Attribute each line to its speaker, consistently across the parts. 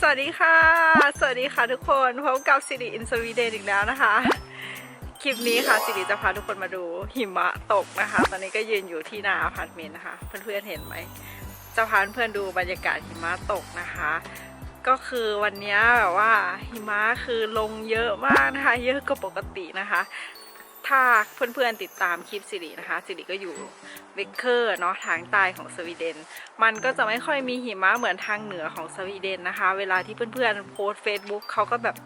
Speaker 1: สวัสดีค่ะ สวัสดีค่ะทุกคนพบกับสิริอินสวีเดนอีกแล้วนะคะ คลิปนี้ค่ะสิริจะพาทุกคนมาดูหิมะตกนะคะ ตอนนี้ก็ยืนอยู่ที่นาอพาร์ตเมนต์นะคะ เพื่อนๆเห็นไหมจะพาเพื่อนๆดูบรรยากาศหิมะตกนะคะ ก็คือวันนี้แบบว่าหิมะคือลงเยอะมากนะคะ เยอะกว่าปกตินะคะ ถ้าเพื่อนๆติดตามคลิปสิรินะคะสิริก็อยู่เวกเคอร์เนาะทางใต้ของสวีเดน มันก็จะไม่ค่อยมีหิมะเหมือนทางเหนือของสวีเดนนะคะ เวลาที่เพื่อนๆโพสเฟซบุ๊กเขาก็แบบ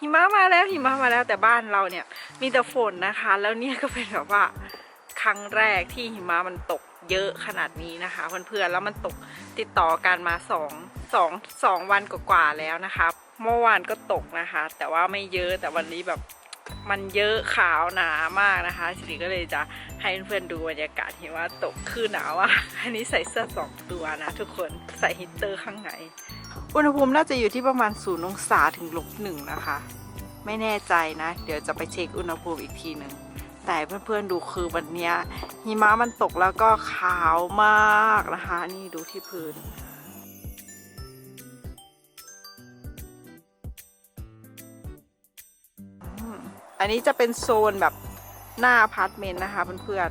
Speaker 1: หิมะมาแล้วหิมะมาแล้วแต่บ้านเราเนี่ยมีแต่ฝนนะคะ แล้วเนี่ยก็เป็นแบบว่าครั้งแรกที่หิมะมันตก เยอะขนาดนี้นะคะเพื่อนๆแล้วมันตกติดต่อกันมาสองสองสองวันกว่าๆแล้วนะคะเมื่อวานก็ตกนะคะ แต่ว่าไม่เยอะแต่วันนี้แบบมันเยอะขาวหนามากนะคะสิริก็เลยจะให้เพื่อนๆดูบรรยากาศเห็นว่าตกคือหนาวอะอันนี้ใส่เสื้อสองตัวนะทุกคนใส่ฮีตเตอร์ข้างในอุณหภูมิน่าจะอยู่ที่ประมาณศูนย์องศาถึงลบหนึ่งนะคะ ไม่แน่ใจนะ เดี๋ยวจะไปเช็คอุณหภูมิอีกทีหนึ่ง แต่เพื่อนๆดูคือวันนี้หิมะมันตกแล้วก็ขาวมากนะคะ นี่ดูที่พื้นอันนี้จะเป็นโซนแบบหน้าอพาร์ตเมนต์นะคะเพื่อน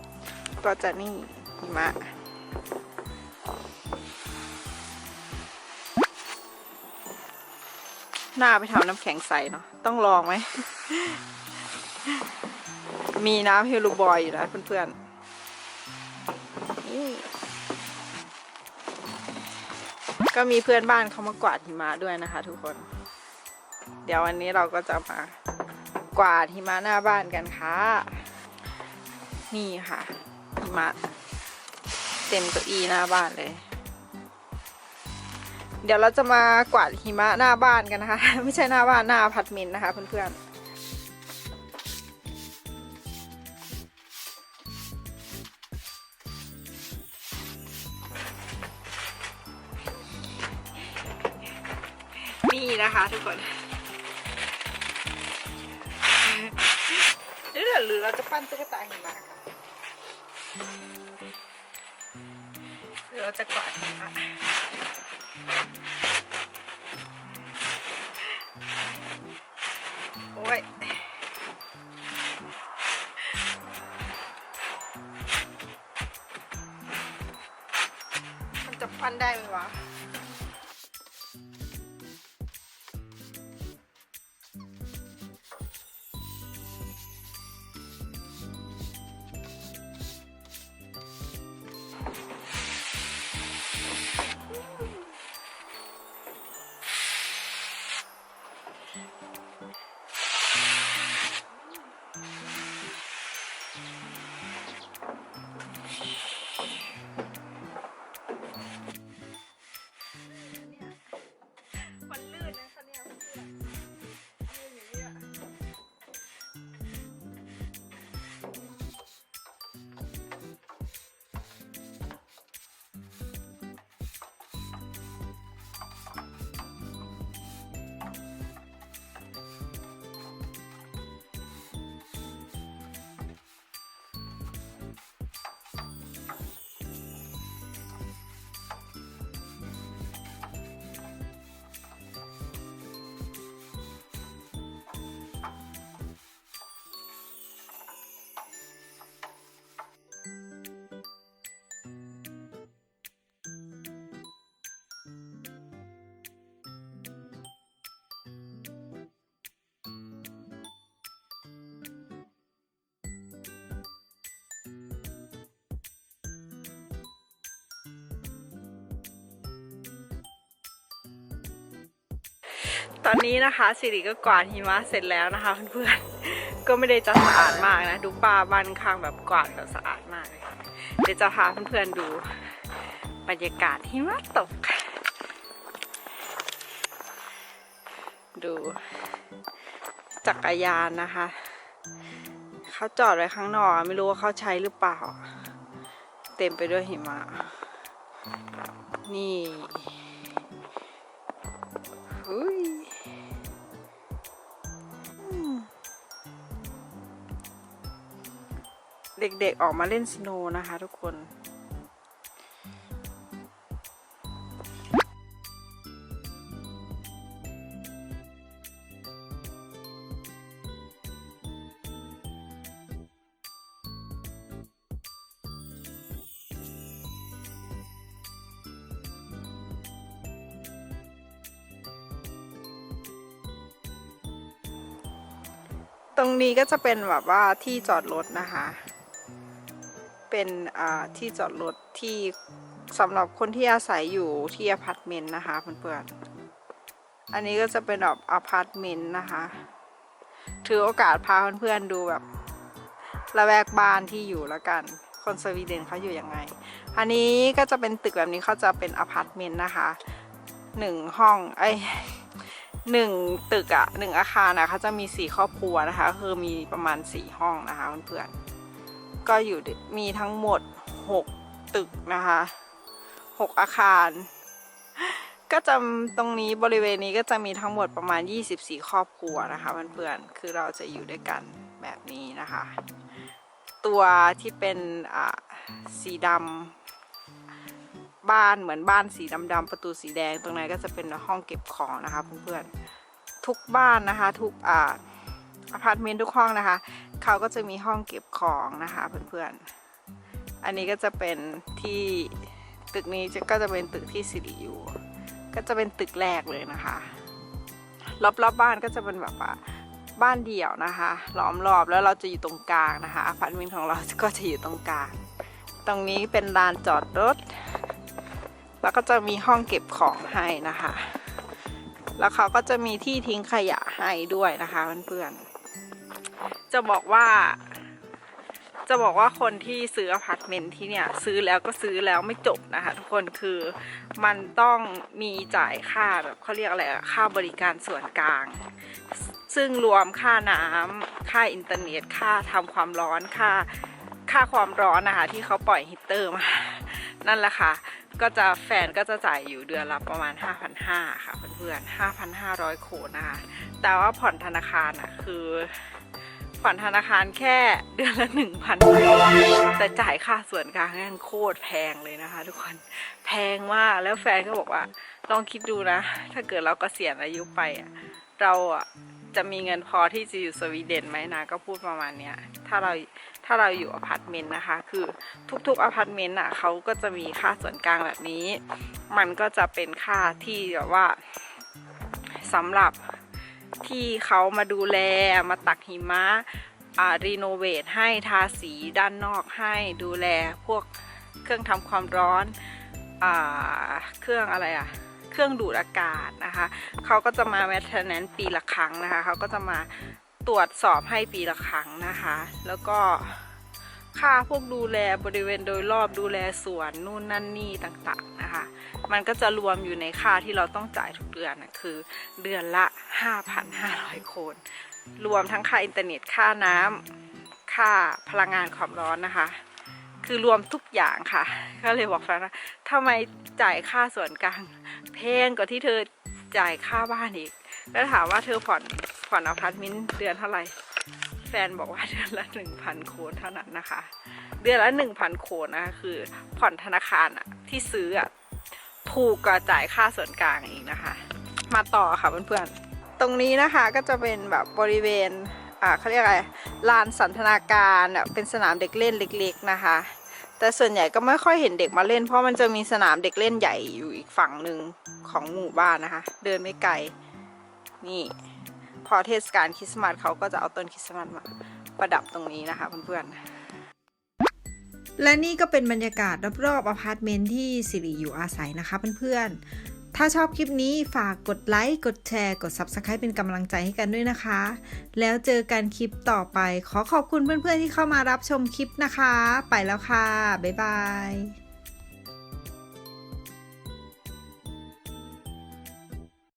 Speaker 1: ๆ ก็จะนี่หิมะ หน้าไปทำน้ำแข็งใสเนาะต้องลองไหม มีน้ำเฮลูบอยอยู่นะเพื่อนๆนี่ก็มีเพื่อนบ้านเขามากวาดหิมะด้วยนะคะ ทุกคน เดี๋ยววันนี้เราก็จะมากวาดหิมะหน้าบ้านกันค่ะ นี่ค่ะหิมะเต็มเก้าอี้หน้าบ้านเลย เดี๋ยวเราจะมากวาดหิมะหน้าบ้านกันนะคะ ไม่ใช่หน้าบ้านหน้าอพาร์ตเมนต์นะคะเพื่อนๆ นี่นะคะทุกคนหรือหรือเราจะปั้นตุ๊กตาหิมะหรือเราจะกวาดหิมะโอ้ยมันจะปั้นได้ไหมวะ ตอนนี้นะคะสิริก็กวาดหิมะเสร็จแล้วนะคะเพื่อนๆ ก็ไม่ได้จะสะอาดมากนะ ดูป้าบ้านข้างแบบกวาดแบบสะอาดมากเลยเดี๋ยวจะพาเพื่อนๆดูบรรยากาศหิมะตก ดูจักรยานนะคะ เขาจอดไว้ข้างนอกไม่รู้ว่าเขาใช้หรือเปล่า เต็มไปด้วยหิมะ นี่ ฮ้เด็กๆออกมาเล่นสโนนะคะทุกคน ตรงนี้ก็จะเป็นแบบว่าที่จอดรถนะคะ เป็นอ่าที่จอดรถที่สำหรับคนที่อาศัยอยู่ที่อพาร์ตเมนต์นะคะเพื่อนๆ อันนี้ก็จะเป็นแบบอพาร์ตเมนต์นะคะ ถือโอกาสพาเพื่อนๆดูแบบละแวกบ้านที่อยู่แล้วกันคนสวีเดนเขาอยู่ยังไง อันนี้ก็จะเป็นตึกแบบนี้เขาจะเป็นอพาร์ตเมนต์นะคะหนึ่งห้องไอ หนึ่งตึกอะหนึ่งอาคารนะเขาจะมีสี่ครอบครัวนะคะ คือมีประมาณสี่ห้องนะคะเพื่อนๆก็อยู่มีทั้งหมดหกตึกนะคะหกอาคาร ก็จะตรงนี้บริเวณนี้ก็จะมีทั้งหมดประมาณ 24 ครอบครัวนะคะเพื่อนๆคือเราจะอยู่ด้วยกันแบบนี้นะคะ ตัวที่เป็นอ่าสีดำ บ้านเหมือนบ้านสีดำๆประตูสีแดง ตรงนั้นก็จะเป็นห้องเก็บของนะคะเพื่อนๆทุกบ้านนะคะ ทุกอ่าอพาร์ตเมนต์ทุกห้องนะคะ เขาก็จะมีห้องเก็บของนะคะเพื่อนๆ อันนี้ก็จะเป็นที่ตึกนี้จะก็จะเป็นตึกที่สิริอยู่ ก็จะเป็นตึกแรกเลยนะคะ รอบๆบบ้านก็จะเป็นแบบว่าบ้านเดี่ยวนะคะล้อมรอบแล้วเราจะอยู่ตรงกลางนะคะอพาร์ตเมนต์ของเราก็จะอยู่ตรงกลาง ตรงนี้เป็นลานจอดรถ แล้วก็จะมีห้องเก็บของให้นะคะ แล้วเขาก็จะมีที่ทิ้งขยะให้ด้วยนะคะเพื่อนๆ จะบอกว่า จะบอกว่าคนที่ซื้ออพาร์ตเมนต์ที่เนี่ยซื้อแล้วก็ซื้อแล้วไม่จบนะคะทุกคนคือมันต้องมีจ่ายค่าแบบเขาเรียกอะไรค่าบริการส่วนกลาง ซึ่งรวมค่าน้ำค่าอินเทอร์เน็ตค่าทำความร้อนค่าค่าความร้อนนะคะที่เขาปล่อยฮีตเตอร์มา นั่นแหละค่ะ ก็จะแฟนก็จะจ่ายอยู่เดือนละประมาณ 5,500 ค่ะเพื่อนๆ 5,500 โคนะคะ แต่ว่าผ่อนธนาคารอะคือผ่อนธนาคารแค่เดือนละ1,000แต่จ่ายค่าส่วนกลางนั่นโคตรแพงเลยนะคะ ทุกคนแพงมากแล้วแฟนก็บอกว่า ลองคิดดูนะ ถ้าเกิดเรากเกษียณอายุไปอะเราอะจะมีเงินพอที่จะอยู่สวีเดนไหมนะก็พูดประมาณเนี้ยถ้าเรา ถ้าเราอยู่อพาร์ตเมนต์นะคะ คือทุกๆอพาร์ตเมนต์อะเขาก็จะมีค่าส่วนกลางแบบนี้ มันก็จะเป็นค่าที่แบบว่าสำหรับที่เขามาดูแลมาตักหิมะอ่ารีโนเวทให้ทาสีด้านนอกให้ดูแลพวกเครื่องทำความร้อนอ่าเครื่องอะไรอะเครื่องดูดอากาศนะคะ เขาก็จะมาแมทแนนปีละครั้งนะคะ เขาก็จะมา ตรวจสอบให้ปีละครั้งนะคะ แล้วก็ค่าพวกดูแลบริเวณโดยรอบดูแลสวนนู่นนั่นนี่ต่างๆนะคะ มันก็จะรวมอยู่ในค่าที่เราต้องจ่ายทุกเดือนนะคือ เดือนละ 5,500 โคนรวมทั้งค่าอินเทอร์เน็ตค่าน้ำค่าพลังงานความร้อนนะคะ คือรวมทุกอย่างค่ะ ก็เลยบอกแฟนว่าทำไมจ่ายค่าส่วนกลางแพงกว่าที่เธอจ่ายค่าบ้านอีก แล้วถามว่าเธอผ่อนผ่อนอพาร์ตเมนต์เดือนเท่าไหร่ แฟนบอกว่าเดือนละหนึ่งพันโคนเท่านั้นนะคะ เดือนละหนึ่งพันโคนนะคะคือผ่อนธนาคารอะที่ซื้ออะถูกกว่าจ่ายค่าส่วนกลางอีกนะคะ มาต่อค่ะเพื่อนๆ ตรงนี้นะคะก็จะเป็นแบบบริเวณอ่าเขาเรียกอะไรลานสันทนาการแบบเป็นสนามเด็กเล่นเล็ก ๆนะคะ แต่ส่วนใหญ่ก็ไม่ค่อยเห็นเด็กมาเล่น เพราะมันจะมีสนามเด็กเล่นใหญ่อยู่อีกฝั่งหนึ่งของหมู่บ้านนะคะ เดินไม่ไกล นี่พอเทศกาลคริสต์มาสเขาก็จะเอาต้นคริสต์มาสมาประดับตรงนี้นะคะเพื่อนๆ
Speaker 2: และนี่ก็เป็นบรรยากาศรอบๆอพาร์ตเมนต์ที่สิริอยู่อาศัยนะคะเพื่อนๆ ถ้าชอบคลิปนี้ฝากกดไลค์ กดแชร์ กด Subscribe เป็นกำลังใจให้กันด้วยนะคะ แล้วเจอกันคลิปต่อไป ขอขอบคุณเพื่อนๆที่เข้ามารับชมคลิปนะคะ ไปแล้วค่ะ บ๊ายบาย